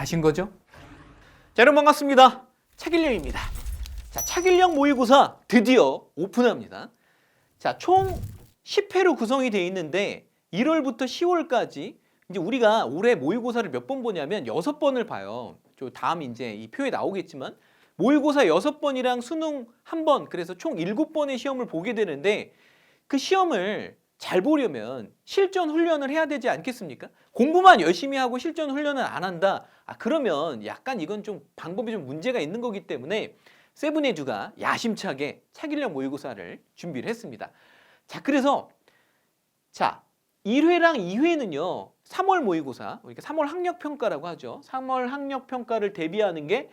하신 거죠? 자, 여러분 반갑습니다. 차길령입니다. 자, 차길령 모의고사 드디어 오픈합니다. 자, 총 10회로 구성이 되어 있는데 1월부터 10월까지 이제 우리가 올해 모의고사를 몇 번 보냐면 6번을 봐요. 저 다음 이제 이 표에 나오겠지만 모의고사 6번이랑 수능 1번 그래서 총 7번의 시험을 보게 되는데 그 시험을 잘 보려면 실전 훈련을 해야 되지 않겠습니까? 공부만 열심히 하고 실전 훈련을 안 한다. 아 그러면 약간 이건 좀 방법이 좀 문제가 있는 거기 때문에 세븐에듀가 야심차게 차길령 모의고사를 준비를 했습니다. 자 그래서 자 1회랑 2회는요 3월 모의고사 그러니까 3월 학력 평가라고 하죠. 3월 학력 평가를 대비하는 게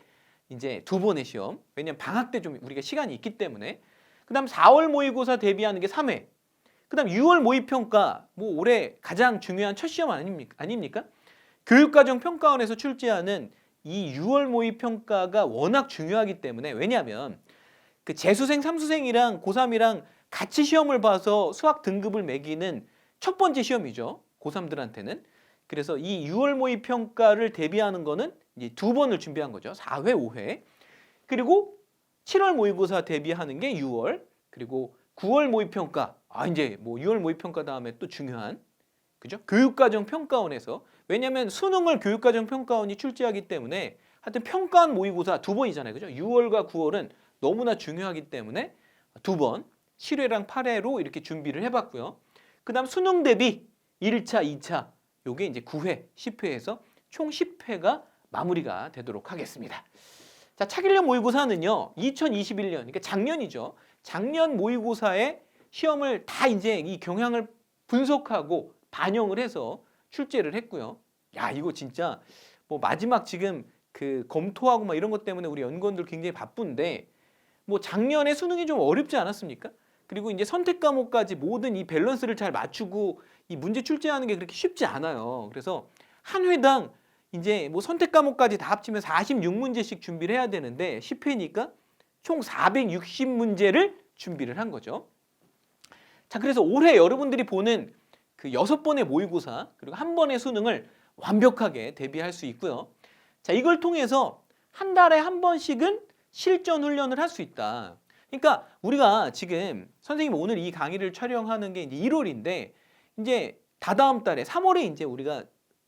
이제 두 번의 시험. 왜냐면 방학 때 좀 우리가 시간이 있기 때문에. 그다음 4월 모의고사 대비하는 게 3회. 그다음 6월 모의평가 뭐 올해 가장 중요한 첫 시험 아닙니까? 아닙니까? 교육과정 평가원에서 출제하는 이 6월 모의평가가 워낙 중요하기 때문에 왜냐하면 그 재수생, 삼수생이랑 고3이랑 같이 시험을 봐서 수학 등급을 매기는 첫 번째 시험이죠. 고3들한테는. 그래서 이 6월 모의 평가를 대비하는 거는 이제 두 번을 준비한 거죠. 4회, 5회. 그리고 7월 모의고사 대비하는 게 6월. 그리고 9월 모의 평가. 아 이제 뭐 6월 모의 평가 다음에 또 중요한 그죠? 교육과정 평가원에서 왜냐하면 수능을 교육과정 평가원이 출제하기 때문에 하여튼 평가원 모의고사 두 번이잖아요. 그죠? 6월과 9월은 너무나 중요하기 때문에 두 번 7회랑 8회로 이렇게 준비를 해봤고요. 그다음 수능 대비 1차, 2차 요게 이제 9회, 10회에서 총 10회가 마무리가 되도록 하겠습니다. 자, 차길령 모의고사는요. 2021년, 그러니까 작년이죠. 작년 모의고사의 시험을 다 이제 이 경향을 분석하고 반영을 해서 출제를 했고요. 야, 이거 진짜 뭐 마지막 지금 그 검토하고 막 이런 것 때문에 우리 연구원들 굉장히 바쁜데 뭐 작년에 수능이 좀 어렵지 않았습니까? 그리고 이제 선택 과목까지 모든 이 밸런스를 잘 맞추고 이 문제 출제하는 게 그렇게 쉽지 않아요. 그래서 한 회당 이제 뭐 선택 과목까지 다 합치면 46문제씩 준비를 해야 되는데 10회니까 총 460문제를 준비를 한 거죠. 자, 그래서 올해 여러분들이 보는 그 여섯 번의 모의고사 그리고 한 번의 수능을 완벽하게 대비할 수 있고요. 자, 이걸 통해서 한 달에 한 번씩은 실전 훈련을 할 수 있다. 그러니까 우리가 지금 선생님 오늘 이 강의를 촬영하는 게 이제 1월인데 이제 다다음 달에 3월에 이제 우리가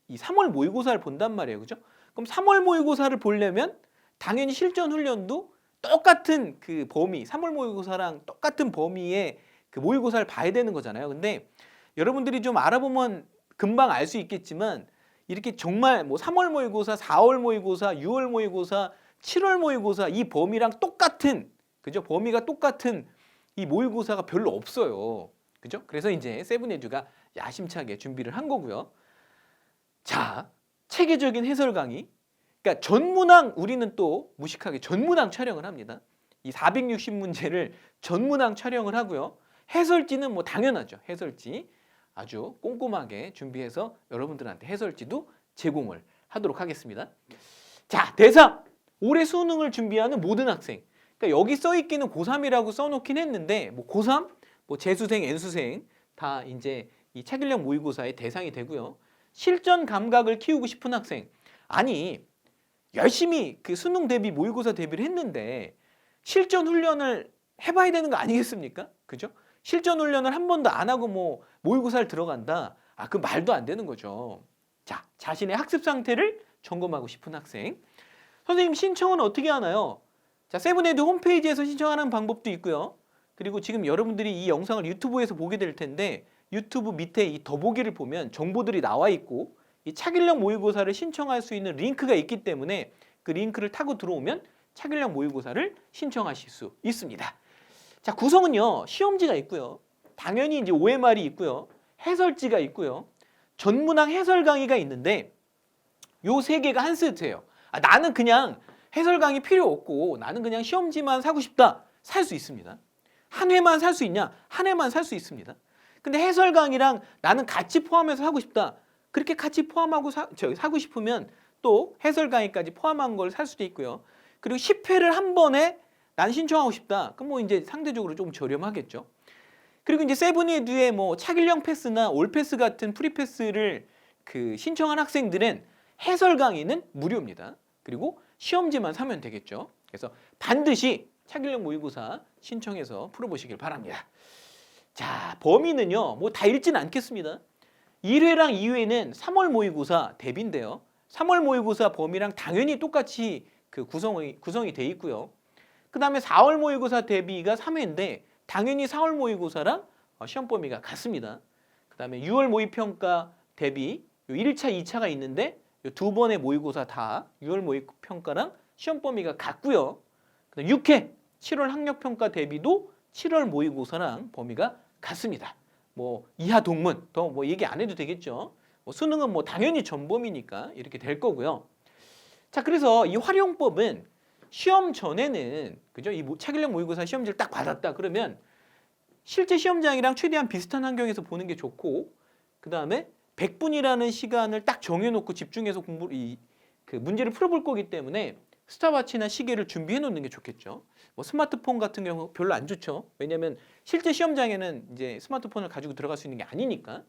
이 3월 모의고사를 본단 말이에요. 그죠? 그럼 3월 모의고사를 보려면 당연히 실전 훈련도 똑같은 그 범위, 3월 모의고사랑 똑같은 범위의 그 모의고사를 봐야 되는 거잖아요. 근데 여러분들이 좀 알아보면 금방 알 수 있겠지만 이렇게 정말 뭐 3월 모의고사, 4월 모의고사, 6월 모의고사, 7월 모의고사 이 범위랑 똑같은 그죠? 범위가 똑같은 이 모의고사가 별로 없어요. 그죠? 그래서 이제 세븐에듀가 야심차게 준비를 한 거고요. 자, 체계적인 해설 강의. 그러니까 전문항 우리는 또 무식하게 전문항 촬영을 합니다. 이 460문제를 전문항 촬영을 하고요. 해설지는 뭐 당연하죠. 해설지 아주 꼼꼼하게 준비해서 여러분들한테 해설지도 제공을 하도록 하겠습니다. 자, 대상 올해 수능을 준비하는 모든 학생. 그러니까 여기 써 있기는 고3이라고 써놓긴 했는데 뭐 고3, 뭐 재수생, N수생 다 이제 이 차길령 모의고사의 대상이 되고요. 실전 감각을 키우고 싶은 학생. 아니 열심히 그 수능 대비 모의고사 대비를 했는데 실전 훈련을 해봐야 되는 거 아니겠습니까? 그죠? 실전 훈련을 한 번도 안 하고 뭐 모의고사를 들어간다. 아, 그 말도 안 되는 거죠. 자, 자신의 학습 상태를 점검하고 싶은 학생. 선생님 신청은 어떻게 하나요? 자, 세븐에드 홈페이지에서 신청하는 방법도 있고요. 그리고 지금 여러분들이 이 영상을 유튜브에서 보게 될 텐데 유튜브 밑에 이 더보기를 보면 정보들이 나와 있고 이 차길령 모의고사를 신청할 수 있는 링크가 있기 때문에 그 링크를 타고 들어오면 차길령 모의고사를 신청하실 수 있습니다. 자, 구성은요. 시험지가 있고요. 당연히 이제 OMR이 있고요. 해설지가 있고요. 전문학 해설 강의가 있는데 요 세 개가 한 세트예요. 아, 나는 그냥 해설 강의 필요 없고 나는 그냥 시험지만 사고 싶다. 살 수 있습니다. 한 회만 살 수 있냐? 한 회만 살 수 있습니다. 근데 해설 강의랑 나는 같이 포함해서 하고 싶다. 그렇게 같이 포함하고 사, 저, 사고 싶으면 또 해설 강의까지 포함한 걸 살 수도 있고요. 그리고 10회를 한 번에 난 신청하고 싶다. 그럼 뭐 이제 상대적으로 좀 저렴하겠죠. 그리고 이제 세븐이듀의 뭐 차길령 패스나 올 패스 같은 프리 패스를 그 신청한 학생들은 해설 강의는 무료입니다. 그리고 시험지만 사면 되겠죠. 그래서 반드시 차길령 모의고사 신청해서 풀어보시길 바랍니다. 자, 범위는요, 뭐 다 읽지는 않겠습니다. 1회랑 2회는 3월 모의고사 대비인데요. 3월 모의고사 범위랑 당연히 똑같이 그 구성이 구성이 돼 있고요. 그 다음에 4월 모의고사 대비가 3회인데 당연히 4월 모의고사랑 어, 시험 범위가 같습니다. 그 다음에 6월 모의 평가 대비 요 1차, 2차가 있는데 요 두 번의 모의고사 다 6월 모의 평가랑 시험 범위가 같고요. 그다음 6회 7월 학력 평가 대비도 7월 모의고사랑 범위가 같습니다. 뭐 이하 동문 더 뭐 얘기 안 해도 되겠죠. 뭐 수능은 뭐 당연히 전범이니까 이렇게 될 거고요. 자, 그래서 이 활용법은 시험 전에는 그죠? 이 모- 차길령 모의고사 시험지를 딱 받았다 그러면 실제 시험장이랑 최대한 비슷한 환경에서 보는 게 좋고 그 다음에 100분이라는 시간을 딱 정해 놓고 집중해서 공부 이그 문제를 풀어 볼 거기 때문에 스타워치나 시계를 준비해 놓는 게 좋겠죠. 뭐 스마트폰 같은 경우 별로 안 좋죠. 왜냐하면 실제 시험장에는 이제 스마트폰을 가지고 들어갈 수 있는 게 아니니까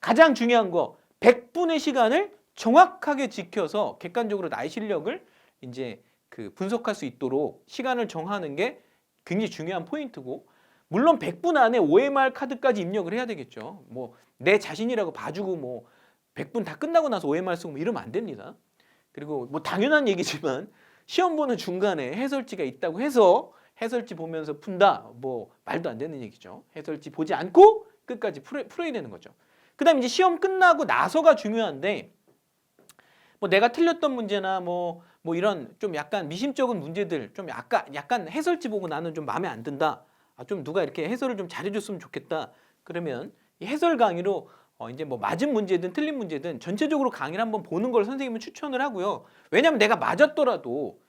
가장 중요한 거 100분의 시간을 정확하게 지켜서 객관적으로 나의 실력을 이제 그 분석할 수 있도록 시간을 정하는 게 굉장히 중요한 포인트고 물론 100분 안에 OMR 카드까지 입력을 해야 되겠죠. 뭐 내 자신이라고 봐주고 뭐 100분 다 끝나고 나서 OMR 쓰고 뭐 이러면 안 됩니다. 그리고 뭐 당연한 얘기지만 시험 보는 중간에 해설지가 있다고 해서 해설지 보면서 푼다 뭐 말도 안 되는 얘기죠. 해설지 보지 않고 끝까지 풀어, 풀어야 되는 거죠. 그다음 이제 시험 끝나고 나서가 중요한데 뭐 내가 틀렸던 문제나 뭐뭐 이런 좀 약간 미심쩍은 문제들 좀 약간 약간 해설지 보고 나는 좀 마음에 안 든다. 아, 좀 누가 이렇게 해설을 좀 잘해줬으면 좋겠다. 그러면 이 해설 강의로 어, 이제 뭐 맞은 문제든 틀린 문제든 전체적으로 강의를 한번 보는 걸 선생님은 추천을 하고요. 왜냐하면 내가 맞았더라도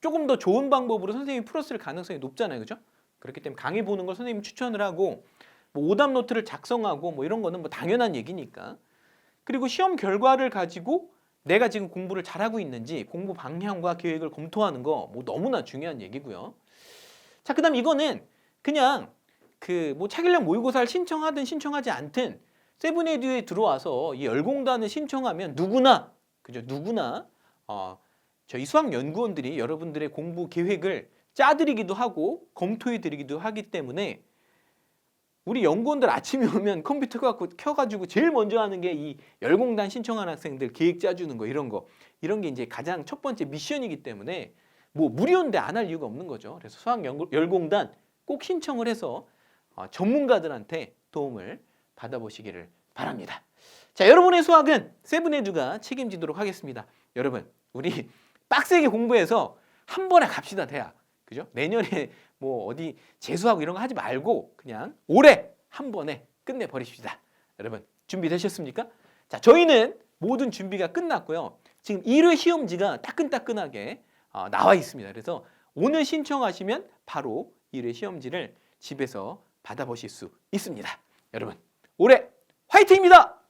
조금 더 좋은 방법으로 선생님이 풀었을 가능성이 높잖아요, 그죠? 그렇기 때문에 강의 보는 걸 선생님이 추천을 하고 뭐 오답 노트를 작성하고 뭐 이런 거는 뭐 당연한 얘기니까. 그리고 시험 결과를 가지고 내가 지금 공부를 잘하고 있는지 공부 방향과 계획을 검토하는 거 뭐 너무나 중요한 얘기고요. 자, 그다음 이거는 그냥 그 뭐 차길령 모의고사를 신청하든 신청하지 않든 세븐에듀에 들어와서 이 열공단을 신청하면 누구나 그죠 누구나 어 저희 수학 연구원들이 여러분들의 공부 계획을 짜드리기도 하고 검토해 드리기도 하기 때문에 우리 연구원들 아침에 오면 컴퓨터 갖고 켜가지고 제일 먼저 하는 게 이 열공단 신청한 학생들 계획 짜주는 거 이런 거 이런 게 이제 가장 첫 번째 미션이기 때문에 뭐 무료인데 안 할 이유가 없는 거죠. 그래서 수학 열공단 꼭 신청을 해서 어, 전문가들한테 도움을 받아보시기를 바랍니다. 자, 여러분의 수학은 세븐에듀가 책임지도록 하겠습니다. 여러분, 우리 빡세게 공부해서 한 번에 갑시다, 대학. 그죠? 내년에 뭐 어디 재수하고 이런 거 하지 말고 그냥 올해 한 번에 끝내 버리십시다. 여러분, 준비되셨습니까? 자, 저희는 모든 준비가 끝났고요. 지금 1회 시험지가 따끈따끈하게 어, 나와 있습니다. 그래서 오늘 신청하시면 바로 1회 시험지를 집에서 받아보실 수 있습니다. 여러분, 올해 화이팅입니다!